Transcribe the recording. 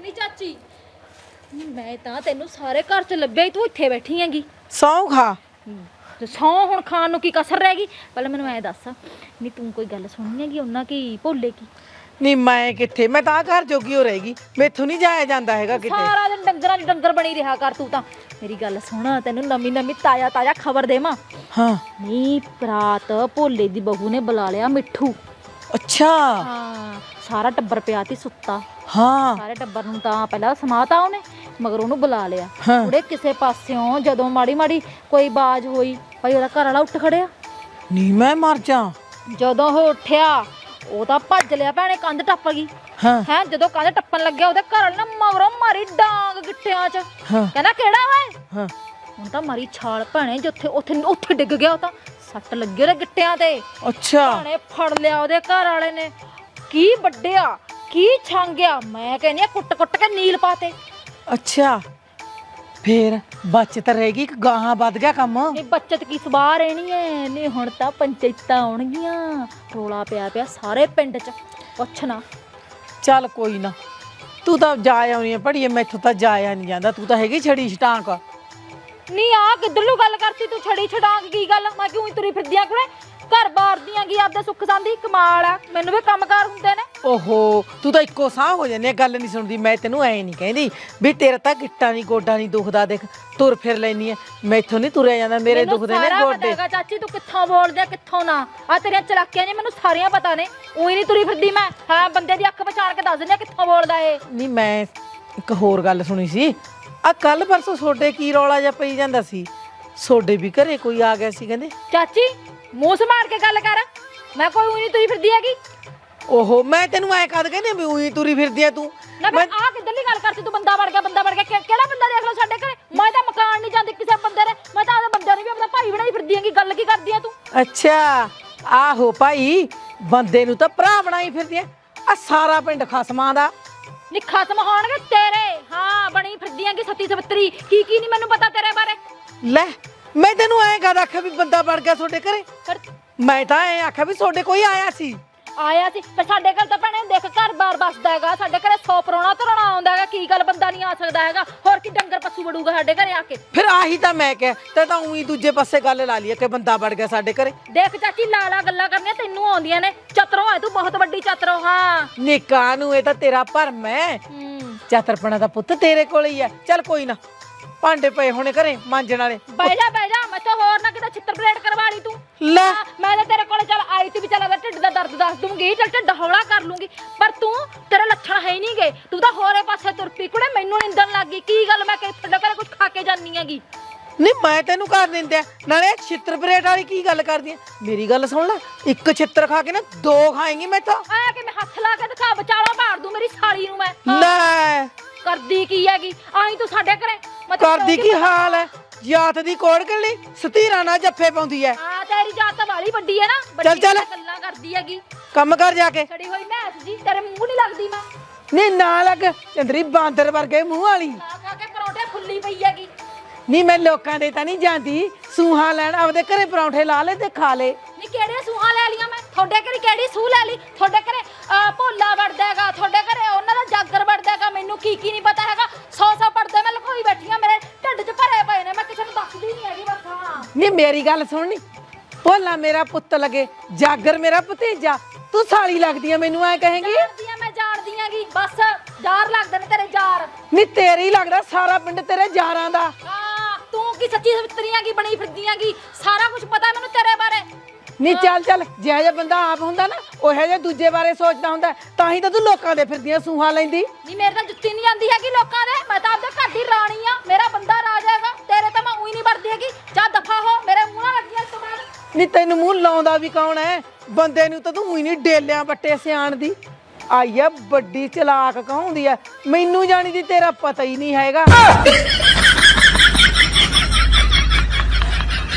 ਨਹੀਂ ਚਾਚੀ। ਮੈਂ ਤਾਂ ਤੈਨੂੰ ਸਾਰੇ ਘਰ ਚ ਲੱਭਿਆ ਹੀ ਤੂੰ ਇੱਥੇ ਬੈਠੀ ਹੈਗੀ। ਸੌਂ ਖਾ। ਤੇ ਸੌ ਹੁਣ ਖਾਣ ਨੂੰ ਕੀ ਕਸਰ ਰਹਿ ਗਈ? ਪਹਿਲਾਂ ਮੈਨੂੰ ਐ ਦੱਸ ਨਹੀਂ ਤੂੰ ਕੋਈ ਗੱਲ ਸੁਣੀ ਹੈਗੀ ਉਹਨਾਂ ਕੀ ਭੋਲੇ ਕੀ? ਨਹੀਂ ਮੈਂ ਕਿੱਥੇ? ਮੈਂ ਤਾਂ ਘਰ ਜੋਗੀ ਹੋ ਰਹੇਗੀ ਮੈਥੋਂ ਨਹੀਂ ਜਾਇਆ ਜਾਂਦਾ ਹੈਗਾ ਕਿਤੇ। ਸਾਰਾ ਦਿਨ ਡੰਗਰਾਂ 'ਚ ਡੰਗਰ ਬਣੀ ਰਿਹਾ ਕਰ ਤੂੰ ਤਾਂ। ਮੇਰੀ ਗੱਲ ਸੁਣ ਤੈਨੂੰ ਨਵੀਂ ਨਵੀਂ ਤਾਜ਼ਾ ਤਾਜ਼ਾ ਖਬਰ ਦੇਵਾਂ। ਹਾਂ। ਨੀ ਪ੍ਰਾਤ ਭੋਲੇ ਦੀ ਬਹੂ ਨੇ ਬੁਲਾ ਲਿਆ ਮਿੱਠੂ। ਅੱਛਾ। ਹਾਂ ਸਾਰਾ ਟੱਬਰ ਪਿਆ ਤੀ ਸੁੱਤਾ। ਹਾਂ। ਸਾਰੇ ਟੱਬਰ ਨੂੰ ਤਾਂ ਪਹਿਲਾਂ ਸਮਾਤਾ ਉਹਨੇ ਮਗਰ ਉਹਨੂੰ ਬੁਲਾ ਲਿਆ। ਹਾਂ। ਉਹਦੇ ਕਿਸੇ ਪਾਸਿਓਂ ਜਦੋਂ ਮਾੜੀ ਮਾੜੀ ਕੋਈ ਬਾਜ ਹੋਈ ਭਾਈ ਉਹਦਾ ਘਰ ਵਾਲਾ ਉੱਠ ਖੜਿਆ। ਨਹੀਂ ਮੈਂ ਮਰ ਜਾ ਜਦੋਂ ਉਹ ਉੱਠਿਆ ਉਹ ਤਾਂ ਭੱਜ ਲਿਆ ਭੈਣੇ ਕੰਧ ਟੱਪ ਗਈ। ਹਾਂ। ਹੈ ਜਦੋਂ ਕੰਧ ਟੱਪਣ ਲੱਗਿਆ ਉਹਦੇ ਘਰ ਵਾਲੇ ਨੇ ਮਗਰੋਂ ਮਾਰੀ ਡਾਂਗ ਗਿੱਟਿਆਂ 'ਚ। ਹਾਂ। ਕਹਿੰਦਾ ਕਿਹੜਾ ਓਏ? ਹਾਂ। ਹੁਣ ਤਾਂ ਮਾਰੀ ਛਾਲ ਭੈਣੇ ਜਿੱਥੇ ਉੱਥੇ ਉੱਥੇ ਡਿੱਗ ਗਿਆ ਉਹ ਤਾਂ। ਸੱਟ ਲੱਗੀ ਉਹਦੇ ਗਿੱਟਿਆਂ ਤੇ। ਅੱਛਾ। ਭੈਣੇ ਫੜ ਲਿਆ ਉਹਦੇ ਘਰ ਵਾਲੇ ਨੇ। ਕੀ ਵੱਡਿਆ ਕੀ ਛਾਂਗਿਆ? ਮੈਂ ਕਹਿੰਦੀ ਆ ਕੁੱਟ ਕੁੱਟ ਕੇ ਨੀਲ ਪਾਤੇ। ਅੱਛਾ। ਫੇਰ ਬਚਤ ਰਹੇਗੀ ਕਿ ਗਾਹਾਂ ਵੱਧ ਗਿਆ ਕੰਮ? ਇਹ ਬੱਚਤ ਕੀ ਸਵਾਰ ਰਹਿਣੀ ਐ? ਨਹੀਂ ਹੁਣ ਤਾਂ ਪੰਚਾਇਤਾਂ ਆਉਣਗੀਆਂ। ਰੋਲਾ ਪਿਆ ਪਿਆ ਸਾਰੇ ਪਿੰਡ 'ਚ। ਪੁੱਛਣਾ ਚੱਲ ਕੋਈ ਨਾ। ਤੂੰ ਤਾਂ ਜਾ ਆਉਣੀ ਪੜੀਏ ਮੈਥੋਂ ਤਾਂ ਜਾਇਆ ਨਹੀਂ ਜਾਂਦਾ। ਤੂੰ ਤਾਂ ਹੈਗੀ ਛੜੀ ਛਟਾਂਕ। ਨਹੀਂ ਆ ਕਿੱਧਰਲੂ ਗੱਲ ਕਰਤੀ ਤੂੰ? ਛੜੀ ਛਡਾਂਗ ਕੀ ਗੱਲ? ਮੈਂ ਕਿਉਂ ਹੀ ਤੁਰੀ ਫਿਰਦੀਆਂ ਕੁੜੇ ਘਰ ਬਾਰ ਦੀਆਂ ਕੀ ਆਪਦੇ ਸੁੱਖ ਸੰਦੀ ਕਮਾਲ ਆ? ਮੈਨੂੰ ਵੀ ਕੰਮਕਾਰ ਹੁੰਦੇ ਨੇ। ਓਹੋ ਤੂੰ ਤਾਂ ਇੱਕੋ ਸਾਹ ਹੋ ਜਾਂਦੀ ਹੈ, ਗੱਲ ਨਹੀਂ ਸੁਣਦੀ। ਮੈਂ ਤੈਨੂੰ ਐ ਨਹੀਂ ਕਹਿੰਦੀ ਵੀ ਤੇਰਾ ਤਾਂ ਗਿੱਟਾ ਨਹੀਂ ਗੋਡਾ ਨਹੀਂ ਦੁਖਦਾ ਦੇਖ ਤੁਰ ਫਿਰ ਲੈਨੀ ਐ ਮੈਥੋਂ ਨਹੀਂ ਤੁਰਿਆ ਜਾਂਦਾ ਮੇਰੇ ਮੈਨੂੰ ਦੁਖਦੇ ਨੇ ਸਾਰਾ ਪਤਾ ਗੋਡੇ। ਹੈਗਾ ਚਾਚੀ ਤੂੰ ਕਿੱਥੋਂ ਬੋਲਦੇ ਆ, ਕਿੱਥੋਂ ਨਾ? ਆ ਤੇਰੀਆਂ ਚਲਾਕੀਆਂ ਨੇ ਮੈਨੂੰ ਸਾਰੀਆਂ ਪਤਾ ਨੇ। ਉਹੀ ਨਹੀਂ ਤੁਰੀ ਫਿਰਦੀ ਮੈਂ। ਹਾਂ ਬੰਦੇ ਦੀ ਅੱਖ ਪਛਾਣ ਕੇ ਦੱਸ ਦਿੰਦੀ ਆ ਕਿੱਥੋਂ ਬੋਲਦਾ ਇਹ। ਨਹੀਂ ਮੈਂ ਇੱਕ ਹੋਰ ਗੱਲ ਸੁਣੀ ਸੀ। ਆ ਕੱਲ ਪਰਸੋਂ ਸੋਡੇ ਕੀ ਰੌਲਾ ਜਿਹਾ ਪਈ ਜਾਂਦਾ ਸੀ? ਸੋਡੇ ਵੀ ਘਰੇ ਕੋਈ ਆ ਗਿਆ ਸੀ ਕਹਿੰਦੇ? ਚਾਚੀ ਮੂੰਹ ਸਮਾਰ ਕੇ ਗੱਲ ਕਰ। ਮੈਂ ਕੋਈ ਉਹੀ ਤੁਰੀ ਫਿਰਦੀ ਹੈਗੀ। ਓਹੋ ਮੈਂ ਤੈਨੂੰ ਐ ਕਦ ਕਹਿੰਦੀ ਵੀ ਉਹੀ ਤੁਰੀ ਫਿਰਦੀ ਆ ਤੂੰ? ਨਾ ਮੈਂ ਆ ਕਿੱਧਰਲੀ ਗੱਲ ਕਰਤੀ ਤੂੰ? ਬੰਦਾ ਵੜ ਗਿਆ ਬੰਦਾ ਵੜ ਗਿਆ। ਕਿ- ਕਿਹੜਾ ਬੰਦਾ ਦੇਖ ਲਓ ਸਾਡੇ ਘਰੇ? ਮੈਂ ਤਾਂ ਮਕਾਨ ਨਹੀਂ ਜਾਂਦੀ ਕਿਸੇ ਬੰਦੇ ਦੇ। ਮੈਂ ਤਾਂ ਆਪਦੇ ਬੰਦੇ ਨੂੰ ਵੀ ਆਪਣਾ ਭਾਈ ਬਣਾਈ ਫਿਰਦੀ ਹੈਗੀ। ਗੱਲ ਕੀ ਕਰਦੀ ਆ ਤੂੰ? ਅੱਛਾ ਆਹੋ ਭਾਈ ਬੰਦੇ ਨੂੰ ਤਾਂ ਭਰਾ ਬਣਾਈ ਫਿਰਦੀ ਆ। ਆ ਸਾਰਾ ਪਿੰਡ ਖਸਮਾਂ ਦਾ। ਨੀ ਖਤਮ ਹੋਣਗੇ ਤੇਰੇ। ਹਾਂ ਬਣੀ ਫਿਰਦੀ ਹੈਗੀ ਸਤੀ ਸਵਿੱਤਰੀ। ਕੀ ਕੀ ਨਹੀਂ ਮੈਨੂੰ ਪਤਾ ਤੇਰੇ ਬਾਰੇ? ਲੈ ਮੈਂ ਤੈਨੂੰ ਐਂ ਕਦ ਆਖਿਆ ਵੀ ਬੰਦਾ ਵੜ ਗਿਆ ਤੁਹਾਡੇ ਘਰੇ। ਮੈਂ ਤਾਂ ਐਂ ਆਖਿਆ ਵੀ ਤੁਹਾਡੇ ਕੋਈ ਆਇਆ ਸੀ। ਆਇਆ ਸੀ। ਫਿਰ ਸਾਡੇ ਘਰ ਤਾਂ ਭੈਣੇ ਦੇਖ ਘਰ ਬਾਰ ਬਸਦਾ ਹੈਗਾ। ਸਾਡੇ ਘਰੇ 100 ਪਰੋਣਾ ਧਰਣਾ ਆਉਂਦਾ ਹੈਗਾ। ਕੀ ਗੱਲ ਬੰਦਾ ਨਹੀਂ ਆ ਸਕਦਾ ਹੈਗਾ? ਹੋਰ ਕੀ ਡੰਗਰ ਪਸ਼ੂ ਵੜੂਗਾ ਸਾਡੇ ਘਰੇ ਆ ਕੇ? ਫਿਰ ਆਹੀ ਤਾਂ ਮੈਂ ਕਿਹਾ ਤੇ ਤਾਂ ਉਹੀ ਦੂਜੇ ਪਾਸੇ ਗੱਲ ਲਾ ਲਈ ਕਿ ਬੰਦਾ ਵੜ ਗਿਆ ਸਾਡੇ ਘਰੇ। ਦੇਖ ਚਾਚੀ ਲਾਲਾ ਗੱਲਾਂ ਕਰਨੀਆਂ ਤੈਨੂੰ ਆਉਂਦੀਆਂ ਨੇ। ਚਤਰੋ ਹੈ ਤੂੰ ਬਹੁਤ ਵੱਡੀ ਚਤਰੋ ਹਾਂ। ਨਿਕਾ ਨੂੰ ਇਹ ਤਾਂ ਤੇਰਾ ਭਰਮ ਹੈ। ਹੂੰ। ਚਾਤਰਪਣਾ ਦਾ ਪੁੱਤ ਤੇਰੇ ਕੋਲ ਹੀ ਹੈ। ਚੱਲ ਕੋਈ ਨਾ ਭਾਂਡੇ ਪਏ ਹੋਣੇ ਘਰੇ ਮਾਂਜਣ ਵਾਲੇ। ਬਹਿ ਜਾ ਬਹਿ ਜਾ ਮੈਂ ਤਾਂ ਹੋਰ ਨਾ ਕਿਤੇ ਛਿੱਤਰ ਪਲੇਟ ਕਰਵਾ ਲਈ ਤੂੰ। ਲੈ। ਮੈਂ ਤਾਂ ਤੇਰੇ ਕੋਲ ਚੱਲ ਆਈ ਤੀ ਵੀ ਚੱਲ ਢਿੱਡ ਦਾ ਦਰਦ ਦੱਸ ਦੂੰਗੀ ਚੱਲ ਢਿੱਡ ਹੌਲਾ ਕਰ ਲੂੰਗੀ ਪਰ ਤੂੰ ਤੇਰੇ ਲੱਛਣ ਹੈ ਨਹੀਂ ਗਏ ਤੂੰ ਤਾਂ ਹੋਰੇ ਪਾਸੇ ਤੁਰ ਪਈ। ਕੁੜੇ ਮੈਨੂੰ ਨਿੰਦਣ ਲੱਗ ਗਈ। ਕੀ ਗੱਲ ਮੈਂ ਕਿ ਤੁਹਾਡੇ ਘਰੇ ਕੁਝ ਖਾ ਕੇ ਜਾਨੀ ਹੈਗੀ? ਨਹੀਂ ਮੈਂ ਤੈਨੂੰ ਕਰ ਦਿੰਦਿਆ ਨਾਲੇ ਛਿੱਤਰ ਪਰੇਟ ਵਾਲੀ ਕੀ ਗੱਲ ਕਰਦੀ ਐ ਮੇਰੀ ਗੱਲ ਸੁਣ ਲੈ। ਇੱਕ ਛਿੱਤਰ ਖਾ ਕੇ ਨਾ ਦੋ ਖਾਏਂਗੀ ਮੈਂ ਤਾਂ। ਆਇਆ ਕਿ ਮੈਂ ਹੱਥ ਲਾ ਕੇ ਦਿਖਾ ਵਿਚਾਲਾ ਮਾਰ ਦੂੰ ਮੇਰੀ ਸਾਲੀ ਨੂੰ ਮੈਂ। ਹਾਂ, ਲੈ। ਕਰਦੀ ਕੀ ਹੈਗੀ? ਆਈ ਤੂੰ ਸਾਡੇ ਘਰੇ। ਮੈਂ ਤੈਨੂੰ ਕਰਦੀ ਕੀ ਹਾਲ ਹੈ? ਜਾਤ ਦੀ ਕੋੜ ਕੱਲੀ ਸਤੀਰਾ ਨਾਲ ਜੱਫੇ ਪਾਉਂਦੀ ਐ ਹਾਂ ਤੇਰੀ ਜਾਤ ਤਾਂ ਵਾਲੀ ਵੱਡੀ ਹੈ ਨਾ ਚੱਲ, ਵੱਡੀ ਚੱਲ। ਗੱਲਾਂ ਕਰਦੀ ਹੈਗੀ। ਕੰਮ ਕਰ ਜਾ ਕੇ। ਛੜੀ ਹੋਈ ਮੈਸ ਜੀ ਤੇਰੇ ਮੂੰਹ ਨਹੀਂ ਲੱਗਦੀ ਮੈਂ। ਨਹੀਂ ਨਾ ਲੱਗ ਚੰਦਰੀ ਬਾਂਦਰ ਵਰਗੇ ਮੂੰਹ ਵਾਲੀ। ਖਾ ਖਾ ਕੇ ਪਰੌਂਠੇ ਫੁੱਲੀ ਪਈ ਹੈਗੀ। ਨਹੀਂ ਮੈਂ ਲੋਕਾਂ ਦੇ ਤਾਂ ਨਹੀਂ ਜਾਂਦੀ। ਸੂਹਾ ਲੈਣ ਆਪਦੇ ਘਰੇ ਪਰੌਂਠੇ ਲਾ ਲੈ ਤੇ ਖਾ ਲੈ। ਨੀ ਕਿਹੜੇ ਸੂਹਾਂ ਲੈ ਲੀਆਂ ਮੈਂ? ਤੁਹਾਡੇ ਘਰੇ ਕਿਹੜੀ ਸੂਹ ਲੈ ਲਈ? ਤੁਹਾਡੇ ਘਰੇ ਅਹ, ਭੋਲਾ ਵੜਦਾ ਹੈਗਾ। ਤੁਹਾਡੇ ਘਰੇ ਉਹਨਾਂ ਦਾ ਜਾਗਰ ਵੜਦਾ ਹੈਗਾ। ਮੈਨੂੰ ਕੀ ਕੀ ਨਹੀਂ ਪਤਾ ਹੈਗਾ। ਸੌ ਸੌ ਪੜਦੇ ਮੈਂ ਲਕੋਈ ਬੈਠੀਆਂ ਮੇਰੇ ਢਿੱਡ 'ਚ ਭਰੇ ਪਏ ਨੇ। ਮੈਂ ਕਿਸੇ ਨੂੰ ਦੱਸਦੀ ਨਹੀਂ ਹੈਗੀ ਬਸ ਹਾਂ। ਨਹੀਂ ਮੇਰੀ ਗੱਲ ਸੁਣਨੀ ਭੋਲਾ ਮੇਰਾ ਪੁੱਤ ਲਗੇ ਜਾਗਰ ਮੇਰਾ ਭਤੀਜਾ। ਤੂੰ ਸਾਲੀ ਲੱਗਦੀ ਐ ਮੈਨੂੰ ਐ ਕਹੇਂਗੀ? ਜਾਣਦੀ ਆ ਮੈਂ ਜਾਣਦੀ ਆਂਗੀ। ਬਸ ਜਾਰ ਲੱਗਦੇ ਨੇ ਤੇਰੇ ਜਾਰ ਨਹੀਂ ਤੇਰੀ ਹੀ ਲੱਗਦਾ ਸਾਰਾ ਪਿੰਡ ਤੇਰੇ ਯਾਰਾਂ ਦਾ। ਹਾਂ ਤੂੰ ਕੀ ਸੱਚੀ ਸਵਿੱਤਰੀਆਂ ਕੀ ਬਣੀ ਫਿਰਦੀਆਂਗੀ ਸਾਰਾ ਕੁਝ ਪਤਾ ਮੈਨੂੰ ਤੇਰੇ ਬਾਰੇ। ਨਹੀਂ ਚੱਲ ਚੱਲ ਜਿਹੋ ਜਿਹਾ ਬੰਦਾ ਆਪ ਹੁੰਦਾ ਨਾ ਉਹ ਜਿਹਾ ਦੂਜੇ ਬਾਰੇ ਸੋਚਦਾ ਹੁੰਦਾ ਤਾਂ ਹੀ ਤਾਂ ਤੂੰ ਲੋਕਾਂ ਦੇ ਫਿਰਦੀਆਂ ਸੂਹਾਂ ਲੈਂਦੀ। ਨਹੀਂ ਮੇਰੇ ਤਾਂ ਜੁੱਤੀ ਨਹੀਂ ਆਂਦੀ ਹੈਗੀ ਲੋਕਾਂ ਦੇ। ਮੈਂ ਤਾਂ ਆਪਦੇ ਘਰ ਦੀ ਰਾਣੀ ਆ ਮੇਰਾ ਬੰਦਾ ਰਾਜ ਹੈਗਾ। ਨਹੀਂ ਤੈਨੂੰ ਮੂੰਹ ਲਾਉਂਦਾ ਵੀ ਕੌਣ ਹੈ ਬੰਦੇ ਨੂੰ ਤਾਂ ਤੂੰ ਹੀ ਨਹੀਂ ਡੇਲਿਆਂ ਬੱਟੇ ਸਿਆਣ ਦੀ। ਆਈ ਆ ਵੱਡੀ ਚਲਾਕ ਕਹਾਉਂਦੀ ਆ ਮੈਨੂੰ ਜਾਣੀ ਦੀ ਤੇਰਾ ਪਤਾ ਹੀ ਨਹੀਂ ਹੈਗਾ।